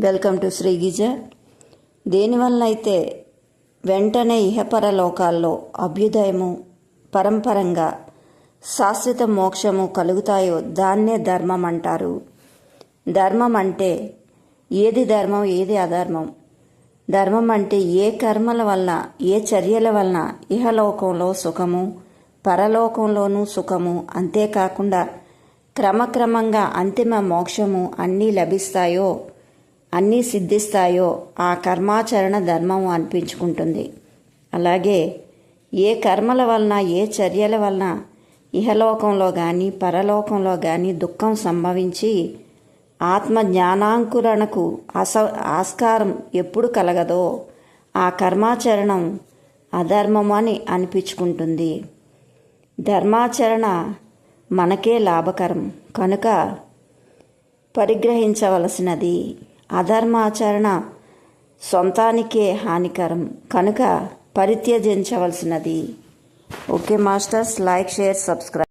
Welcome to Shri గిజ. దేనివల్ల అయితే వెంటనే ఇహపర లోకాల్లో అభ్యుదయము పరంపరంగా శాశ్వత మోక్షము కలుగుతాయో దాన్నే ధర్మం అంటారు. ధర్మం అంటే ఏది ధర్మం ఏది అధర్మం? ధర్మం అంటే ఏ కర్మల వలన ఏ చర్యల వలన ఇహలోకంలో సుఖము పరలోకంలోనూ సుఖము? అంతేకాకుండా క్రమక్రమంగా అంతిమ మోక్షము అన్నీ లభిస్తాయో అన్నీ సిద్ధిస్తాయో ఆ కర్మాచరణ ధర్మం అనిపించుకుంటుంది. అలాగే ఏ కర్మల వలన ఏ చర్యల వలన ఇహలోకంలో కానీ పరలోకంలో కానీ దుఃఖం సంభవించి ఆత్మ జ్ఞానాంకురణకు అస ఆస్కారం ఎప్పుడు కలగదో ఆ కర్మాచరణం అధర్మం అని అనిపించుకుంటుంది. ధర్మాచరణ మనకే లాభకరం. కనుక పరిగ్రహించవలసినది అధర్మాచరణ సొంతానికే హానికరం. కనుక పరిత్యజించవలసినది. Okay masters like share subscribe.